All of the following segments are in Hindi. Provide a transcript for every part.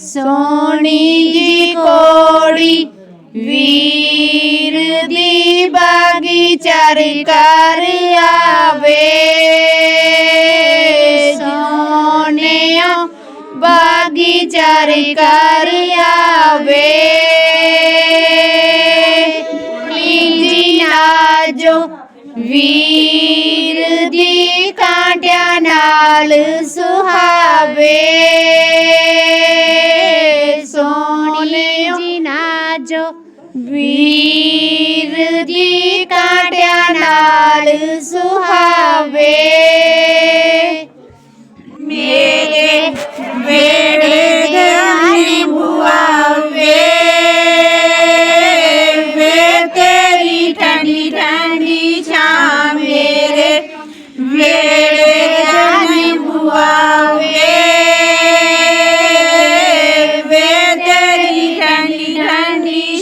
सोनी जी कोड़ी, वीर दी बागी चरकार आवे। सोने बागी चरकार आवे। जी नाजो वीर ਨਾਲ ਸੁਹਾਵੇ ਸੋਹਣੇ ਜੀ ਨਾਜੋ ਵੀਰ ਦੀ ਕਾਂਟਿਆਂ ਨਾਲ ਸੁਹਾਵੇ।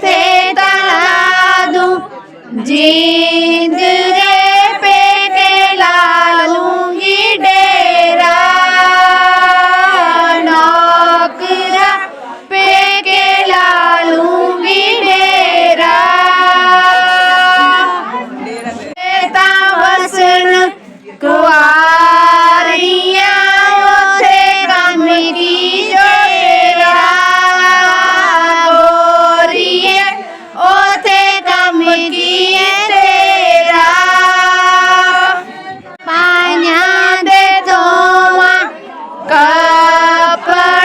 tentado de papa.